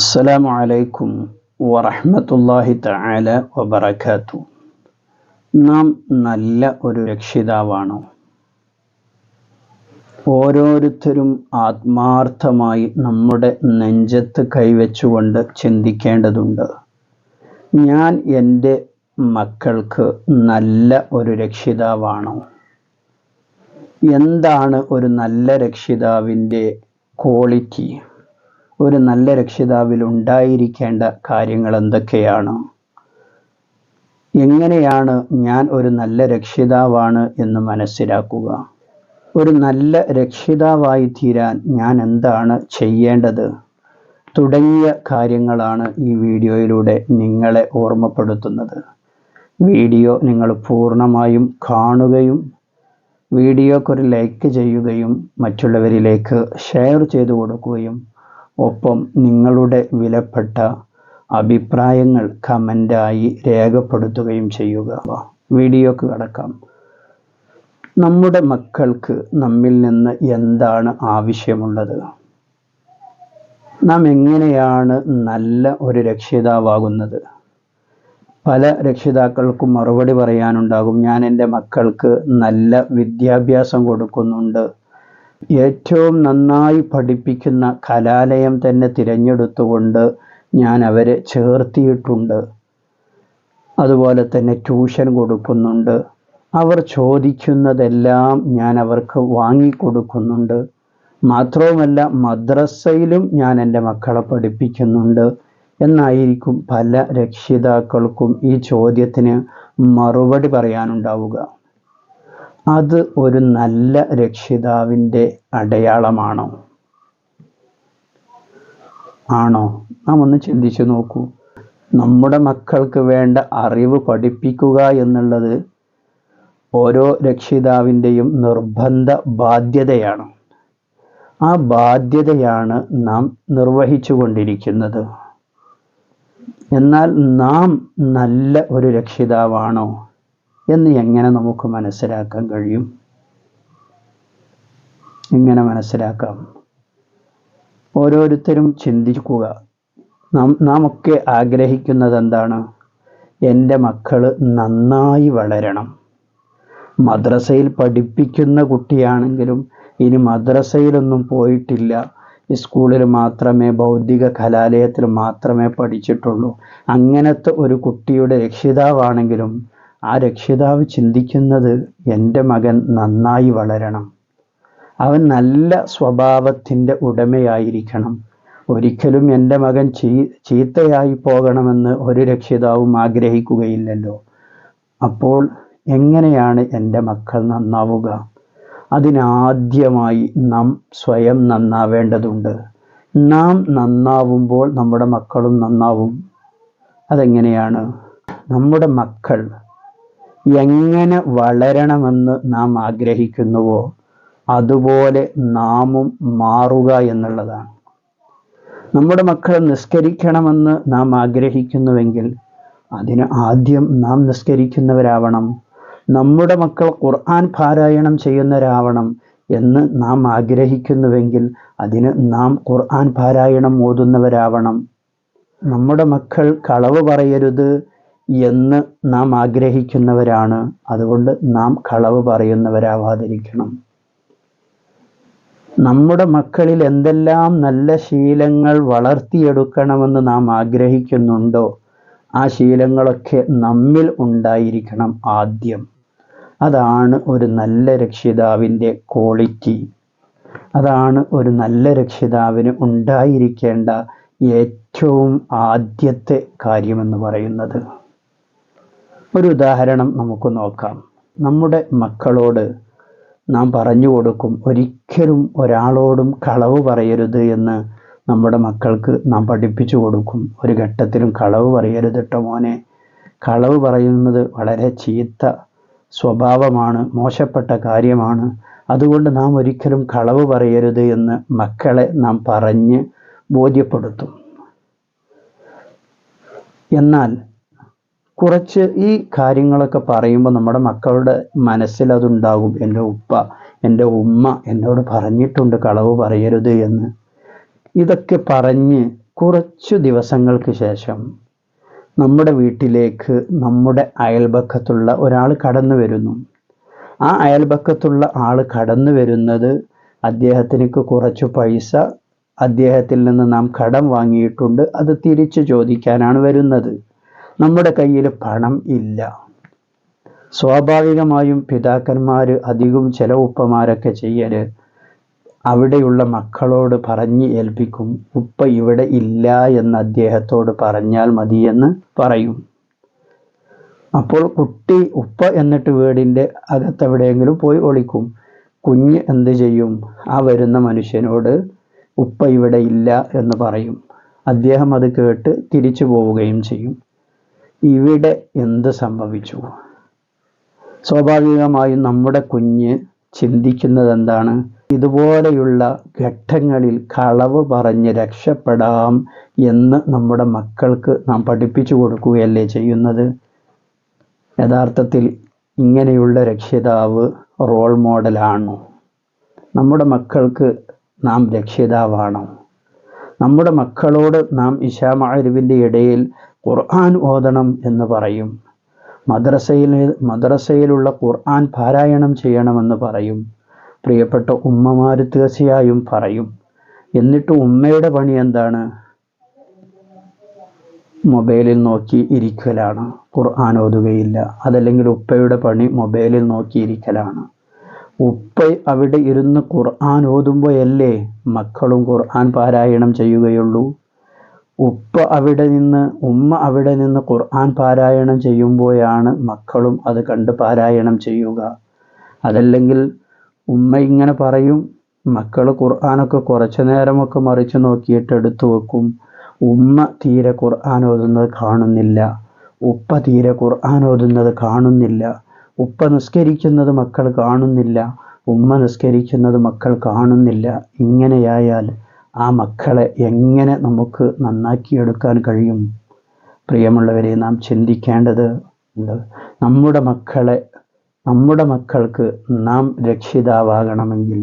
അസ്സലാമു അലൈക്കും വറഹ്മത്തുള്ളാഹി തആല വബറകാത്തു. നാം നല്ല ഒരു രക്ഷിതാവാണോ. ഓരോരുത്തരും ആത്മാർത്ഥമായി നമ്മുടെ നെഞ്ചത്ത് കൈവച്ചുകൊണ്ട് ചിന്തിക്കേണ്ടതുണ്ട്. ഞാൻ എന്റെ മക്കൾക്ക് നല്ല ഒരു രക്ഷിതാവാണോ. എന്താണ് ഒരു നല്ല രക്ഷിതാവിന്റെ ക്വാളിറ്റി? ഒരു നല്ല രക്ഷിതാവിൽ ഉണ്ടായിരിക്കേണ്ട കാര്യങ്ങൾ എന്തൊക്കെയാണ്? എങ്ങനെയാണ് ഞാൻ ഒരു നല്ല രക്ഷിതാവാണ് എന്ന് മനസ്സിലാക്കുക? ഒരു നല്ല രക്ഷിതാവായി തീരാൻ ഞാൻ എന്താണ് ചെയ്യേണ്ടത്? തുടങ്ങിയ കാര്യങ്ങളാണ് ഈ വീഡിയോയിലൂടെ നിങ്ങളെ ഓർമ്മപ്പെടുത്തുന്നത്. വീഡിയോ നിങ്ങൾ പൂർണമായും കാണുകയും വീഡിയോക്കൊരു ലൈക്ക് ചെയ്യുകയും മറ്റുള്ളവരിലേക്ക് ഷെയർ ചെയ്തു കൊടുക്കുകയും ഒപ്പം നിങ്ങളുടെ വിലപ്പെട്ട അഭിപ്രായങ്ങൾ കമന്റായി രേഖപ്പെടുത്തുകയും ചെയ്യുക. വീഡിയോക്ക് കടക്കാം. നമ്മുടെ മക്കൾക്ക് നമ്മിൽ നിന്ന് എന്താണ് ആവശ്യമുള്ളത്? നാം എങ്ങനെയാണ് നല്ല ഒരു രക്ഷിതാവാകുന്നത്? പല രക്ഷിതാക്കൾക്കും മറുപടി പറയാനുണ്ടാകും ഞാൻ എന്റെ മക്കൾക്ക് നല്ല വിദ്യാഭ്യാസം കൊടുക്കുന്നുണ്ട്. ഏറ്റവും നന്നായി പഠിപ്പിക്കുന്ന കലാലയം തന്നെ തിരഞ്ഞെടുത്തുകൊണ്ട് ഞാൻ അവരെ ചേർത്തിയിട്ടുണ്ട്. അതുപോലെ തന്നെ ട്യൂഷൻ കൊടുക്കുന്നുണ്ട്. അവർ ചോദിക്കുന്നതെല്ലാം ഞാൻ അവർക്ക് വാങ്ങിക്കൊടുക്കുന്നുണ്ട്. മാത്രവുമല്ല മദ്രസയിലും ഞാൻ എന്റെ മക്കളെ പഠിപ്പിക്കുന്നുണ്ട് എന്നായിരിക്കും പല രക്ഷിതാക്കൾക്കും ഈ ചോദ്യത്തിന് മറുപടി പറയാനുണ്ടാവുക. അത് ഒരു നല്ല രക്ഷിതാവിന്റെ അടയാളമാണോ? ആണോ? നാം ഒന്ന് ചിന്തിച്ചു നോക്കൂ. നമ്മുടെ മക്കൾക്ക് വേണ്ട അറിവ് പഠിപ്പിക്കുക എന്നുള്ളത് ഓരോ രക്ഷിതാവിന്റെയും നിർബന്ധ ബാധ്യതയാണ്. ആ ബാധ്യതയാണ് നാം നിർവഹിച്ചു കൊണ്ടിരിക്കുന്നത് എന്നാൽ നാം നല്ല ഒരു രക്ഷിതാവാണോ? എന്ന് എങ്ങനെ നമുക്ക് മനസ്സിലാക്കാൻ കഴിയും? എങ്ങനെ മനസ്സിലാക്കാം? ഓരോരുത്തരും ചിന്തിക്കുക. നാം നാം ഒക്കെ ആഗ്രഹിക്കുന്നത് എന്താണ്? എന്റെ മക്കൾ നന്നായി വളരണം. മദ്രസയിൽ പഠിപ്പിക്കുന്ന കുട്ടിയാണെങ്കിലും ഇനി മദ്രസയിലൊന്നും പോയിട്ടില്ല. സ്കൂളിൽ മാത്രമേ ഭൗതിക കലാലയത്തിൽ മാത്രമേ പഠിച്ചിട്ടുള്ളൂ. അങ്ങനത്തെ ഒരു കുട്ടിയുടെ രക്ഷിതാവാണെങ്കിലും ആ രക്ഷിതാവ് ചിന്തിക്കുന്നത് എന്റെ മകൻ നന്നായി വളരണം. അവൻ നല്ല സ്വഭാവത്തിന്റെ ഉടമയായിരിക്കണം. ഒരിക്കലും എന്റെ മകൻ ചീ ചീത്തയായി പോകണമെന്ന് ഒരു രക്ഷിതാവും ആഗ്രഹിക്കുകയില്ലല്ലോ. അപ്പോൾ എങ്ങനെയാണ് എന്റെ മക്കൾ നന്നാവുക? അതിനാദ്യമായി നാം സ്വയം നന്നാവേണ്ടതുണ്ട്. നാം നന്നാവുമ്പോൾ നമ്മുടെ മക്കളും നന്നാവും. അതെങ്ങനെയാണ്? നമ്മുടെ മക്കൾ എങ്ങനെ വളരണമെന്ന് നാം ആഗ്രഹിക്കുന്നുവോ അതുപോലെ നാമും മാറുക എന്നുള്ളതാണ്. നമ്മുടെ മക്കൾ നിസ്കരിക്കണമെന്ന് നാം ആഗ്രഹിക്കുന്നുവെങ്കിൽ അതിന് ആദ്യം നാം നിസ്കരിക്കുന്നവരാവണം. നമ്മുടെ മക്കൾ ഖുർആൻ പാരായണം ചെയ്യുന്നവരാവണം എന്ന് നാം ആഗ്രഹിക്കുന്നുവെങ്കിൽ അതിന് നാം ഖുർആൻ പാരായണം ഓതുന്നവരാവണം. നമ്മുടെ മക്കൾ കളവ് പറയരുത് എന്ന് നാം ആഗ്രഹിക്കുന്നവരാണ്. അതുകൊണ്ട് നാം കളവ് പറയുന്നവരാവാതിരിക്കണം. നമ്മുടെ മക്കളിൽ എന്തെല്ലാം നല്ല ശീലങ്ങൾ വളർത്തിയെടുക്കണമെന്ന് നാം ആഗ്രഹിക്കുന്നുണ്ടോ ആ ശീലങ്ങളൊക്കെ നമ്മിൽ ഉണ്ടായിരിക്കണം ആദ്യം. അതാണ് ഒരു നല്ല രക്ഷിതാവിന്റെ ക്വാളിറ്റി. അതാണ് ഒരു നല്ല രക്ഷിതാവിന് ഉണ്ടായിരിക്കേണ്ട ഏറ്റവും ആദ്യത്തെ കാര്യമെന്ന് പറയുന്നത്. ഒരു ഉദാഹരണം നമുക്ക് നോക്കാം. നമ്മുടെ മക്കളോട് നാം പറഞ്ഞു കൊടുക്കും ഒരിക്കലും ഒരാളോടും കളവ് പറയരുത് എന്ന് നമ്മുടെ മക്കൾക്ക് നാം പഠിപ്പിച്ചു കൊടുക്കും. ഒരു ഘട്ടത്തിലും കളവ് പറയരുത് കേട്ടോ മോനെ. കളവ് പറയുന്നത് വളരെ ചീത്ത സ്വഭാവമാണ് മോശപ്പെട്ട കാര്യമാണ്. അതുകൊണ്ട് നാം ഒരിക്കലും കളവ് പറയരുത് എന്ന് മക്കളെ നാം പറഞ്ഞ് ബോധ്യപ്പെടുത്തും. എന്നാൽ കുറച്ച് ഈ കാര്യങ്ങളൊക്കെ പറയുമ്പോൾ നമ്മുടെ മക്കളുടെ മനസ്സിൽ അതുണ്ടാകും. എന്റെ ഉപ്പ എന്റെ ഉമ്മ എന്നോട് പറഞ്ഞിട്ടുണ്ട് കളവ് പറയരുത് എന്ന്. ഇതൊക്കെ പറഞ്ഞ് കുറച്ചു ദിവസങ്ങൾക്ക് ശേഷം നമ്മുടെ വീട്ടിലേക്ക് നമ്മുടെ അയൽപക്കത്തുള്ള ഒരാൾ കടന്നു വരുന്നു. ആ അയൽപക്കത്തുള്ള ആൾ കടന്നു വരുന്നത് അദ്ദേഹത്തിനക്ക് കുറച്ച് പൈസ അദ്ദേഹത്തിൽ നിന്ന് നാം കടം വാങ്ങിയിട്ടുണ്ട്. അത് തിരിച്ചു ചോദിക്കാനാണ് വരുന്നത്. നമ്മുടെ കയ്യിൽ പണം ഇല്ല. സ്വാഭാവികമായും പിതാക്കന്മാർ അധികം ചില ചെയ്യൽ അവിടെയുള്ള മക്കളോട് പറഞ്ഞ് ഏൽപ്പിക്കും. ഉപ്പ ഇവിടെ ഇല്ല എന്ന് അദ്ദേഹത്തോട് പറഞ്ഞാൽ മതിയെന്ന് പറയും. അപ്പോൾ കുട്ടി ഉപ്പ എന്നിട്ട് വീടിന്റെ അകത്തെവിടെയെങ്കിലും പോയി ഒളിക്കും. കുഞ്ഞ് എന്ത് ചെയ്യും? ആ വരുന്ന മനുഷ്യനോട് ഉപ്പ ഇവിടെ ഇല്ല എന്ന് പറയും. അദ്ദേഹം അത് കേട്ട് തിരിച്ചു പോവുകയും ചെയ്യും. ഇവിടെ എന്ത് സംഭവിച്ചു? സ്വാഭാവികമായും നമ്മുടെ കുഞ്ഞ് ചിന്തിക്കുന്നത് എന്താണ് ഇതുപോലെയുള്ള ഘട്ടങ്ങളിൽ കളവ് പറഞ്ഞ് രക്ഷപ്പെടാം എന്ന് നമ്മുടെ മക്കൾക്ക് നാം പഠിപ്പിച്ചു കൊടുക്കുകയല്ലേ ചെയ്യുന്നത്? യഥാർത്ഥത്തിൽ ഇങ്ങനെയുള്ള രക്ഷിതാവ് റോൾ മോഡലാണോ നമ്മുടെ മക്കൾക്ക് നാം രക്ഷിതാവാണോ? നമ്മുടെ മക്കളോട് നാം ഇഷാമാരുവിന്റെ ഇടയിൽ ഖുർആൻ ഓതണം എന്ന് പറയും. മദ്രസയിൽ മദ്രസയിലുള്ള ഖുർആൻ പാരായണം ചെയ്യണമെന്ന് പറയും. പ്രിയപ്പെട്ട ഉമ്മമാർ തീർച്ചയായും പറയും. എന്നിട്ട് ഉമ്മയുടെ പണി എന്താണ്? മൊബൈലിൽ നോക്കി ഇരിക്കലാണ്. ഖുർആൻ ഓതുകയില്ല. അതല്ലെങ്കിൽ ഉപ്പയുടെ പണി മൊബൈലിൽ നോക്കി ഇരിക്കലാണ്. ഉപ്പ അവിടെ ഇരുന്ന് ഖുർആൻ ഓതുമ്പോഴല്ലേ മക്കളും ഖുർആൻ പാരായണം ചെയ്യുകയുള്ളൂ? ഉപ്പ അവിടെ നിന്ന് ഉമ്മ അവിടെ നിന്ന് ഖുർആൻ പാരായണം ചെയ്യുമ്പോഴാണ് മക്കളും അത് കണ്ട് പാരായണം ചെയ്യുക. അതല്ലെങ്കിൽ ഉമ്മ ഇങ്ങനെ പറയും മക്കൾ ഖുർആാനൊക്കെ കുറച്ചു നേരമൊക്കെ മറിച്ച് നോക്കിയിട്ട് എടുത്തു വെക്കും. ഉമ്മ തീരെ ഖുർആൻ ഓതുന്നത് കാണുന്നില്ല. ഉപ്പ തീരെ ഖുർആൻ ഓതുന്നത് കാണുന്നില്ല. ഉപ്പ നിസ്കരിക്കുന്നത് മക്കൾ കാണുന്നില്ല ഉമ്മ നിസ്കരിക്കുന്നത് മക്കൾ കാണുന്നില്ല. ഇങ്ങനെയായാൽ ആ മക്കളെ എങ്ങനെ നമുക്ക് നന്നാക്കിയെടുക്കാൻ കഴിയും? പ്രിയമുള്ളവരെ നാം ചിന്തിക്കേണ്ടത് നമ്മുടെ മക്കളെ നമ്മുടെ മക്കൾക്ക് നാം രക്ഷിതാവാകണമെങ്കിൽ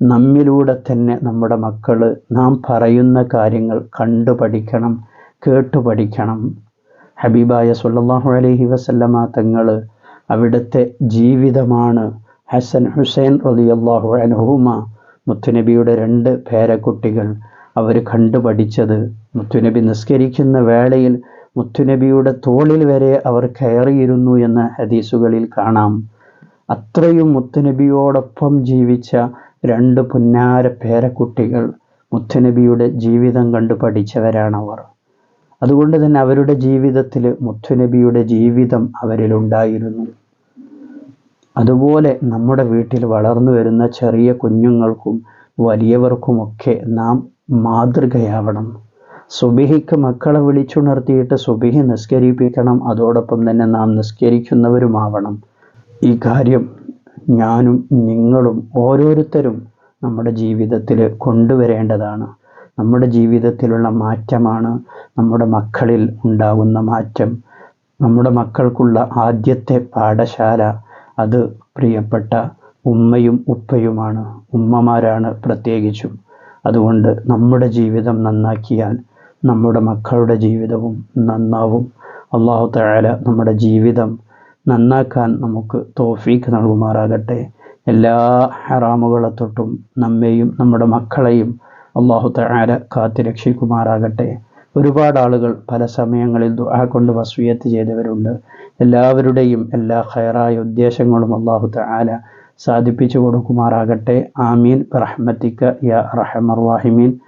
നമ്മിലൂടെ തന്നെ നമ്മുടെ മക്കൾ നാം പറയുന്ന കാര്യങ്ങൾ കണ്ടു പഠിക്കണം കേട്ടു പഠിക്കണം. ഹബീബായ സുല്ലാഹു അലഹി വസല്ലമ തങ്ങൾ അവിടുത്തെ ജീവിതമാണ്. ഹസൻ ഹുസൈൻ റളിയല്ലാഹു അനഹുമ മുത്തുനബിയുടെ രണ്ട് പേരക്കുട്ടികൾ അവർ കണ്ടുപഠിച്ചത്. മുത്തുനബി നിസ്കരിക്കുന്ന വേളയിൽ മുത്തുനബിയുടെ തോളിൽ വരെ അവർ കയറിയിരുന്നു എന്ന ഹദീസുകളിൽ കാണാം. അത്രയും മുത്തുനബിയോടൊപ്പം ജീവിച്ച രണ്ട് പുന്നാര പേരക്കുട്ടികൾ മുത്തുനബിയുടെ ജീവിതം കണ്ടു പഠിച്ചവരാണവർ. അതുകൊണ്ട് തന്നെ അവരുടെ ജീവിതത്തിൽ മുത്തുനബിയുടെ ജീവിതം അവരിലുണ്ടായിരുന്നു. അതുപോലെ നമ്മുടെ വീട്ടിൽ വളർന്നു വരുന്ന ചെറിയ കുഞ്ഞുങ്ങൾക്കും വലിയവർക്കുമൊക്കെ നാം മാതൃകയാവണം. സുബിഹിക്ക് മക്കളെ വിളിച്ചുണർത്തിയിട്ട് സുബിഹി നിസ്കരിപ്പിക്കണം. അതോടൊപ്പം തന്നെ നാം നിസ്കരിക്കുന്നവരുമാവണം. ഈ കാര്യം ഞാനും നിങ്ങളും ഓരോരുത്തരും നമ്മുടെ ജീവിതത്തിൽ കൊണ്ടുവരേണ്ടതാണ്. നമ്മുടെ ജീവിതത്തിലുള്ള മാറ്റമാണ് നമ്മുടെ മക്കളിൽ ഉണ്ടാകുന്ന മാറ്റം. നമ്മുടെ മക്കൾക്കുള്ള ആദ്യത്തെ പാഠശാല അത് പ്രിയപ്പെട്ട ഉമ്മയും ഉപ്പയുമാണ്. ഉമ്മമാരാണ് പ്രത്യേകിച്ചും. അതുകൊണ്ട് നമ്മുടെ ജീവിതം നന്നാക്കിയാൽ നമ്മുടെ മക്കളുടെ ജീവിതവും നന്നാവും. അള്ളാഹു തആല നമ്മുടെ ജീവിതം നന്നാക്കാൻ നമുക്ക് തോഫീക്ക് നൽകുമാറാകട്ടെ. എല്ലാ ഹറാമുകളെ തൊട്ടും നമ്മെയും നമ്മുടെ മക്കളെയും അള്ളാഹു തആല കാത്തി രക്ഷിക്കുമാറാകട്ടെ. ഒരുപാട് ആളുകൾ പല സമയങ്ങളിൽ ദുആ കൊണ്ട് വസ്വിയത്ത് ചെയ്തവരുണ്ട്. എല്ലാവരുടെയും എല്ലാ ഖൈറായ ഉദ്ദേശങ്ങളും അള്ളാഹു തആല സാധിപ്പിച്ചു കൊടുക്കുമാറാകട്ടെ. ആമീൻ. റഹ്മത്തിക്ക യാ റഹമർ വാഹിമീൻ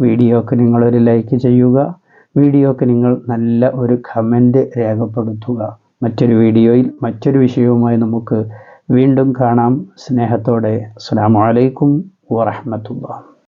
വീഡിയോക്ക് നിങ്ങളൊരു ലൈക്ക് ചെയ്യുക. വീഡിയോക്ക് നിങ്ങൾ നല്ല ഒരു കമന്റ് രേഖപ്പെടുത്തുക. മറ്റൊരു വീഡിയോയിൽ മറ്റൊരു വിഷയവുമായി നമുക്ക് വീണ്ടും കാണാം. സ്നേഹത്തോടെ. അസ്സാം വലൈക്കും വറഹമത്തുള്ള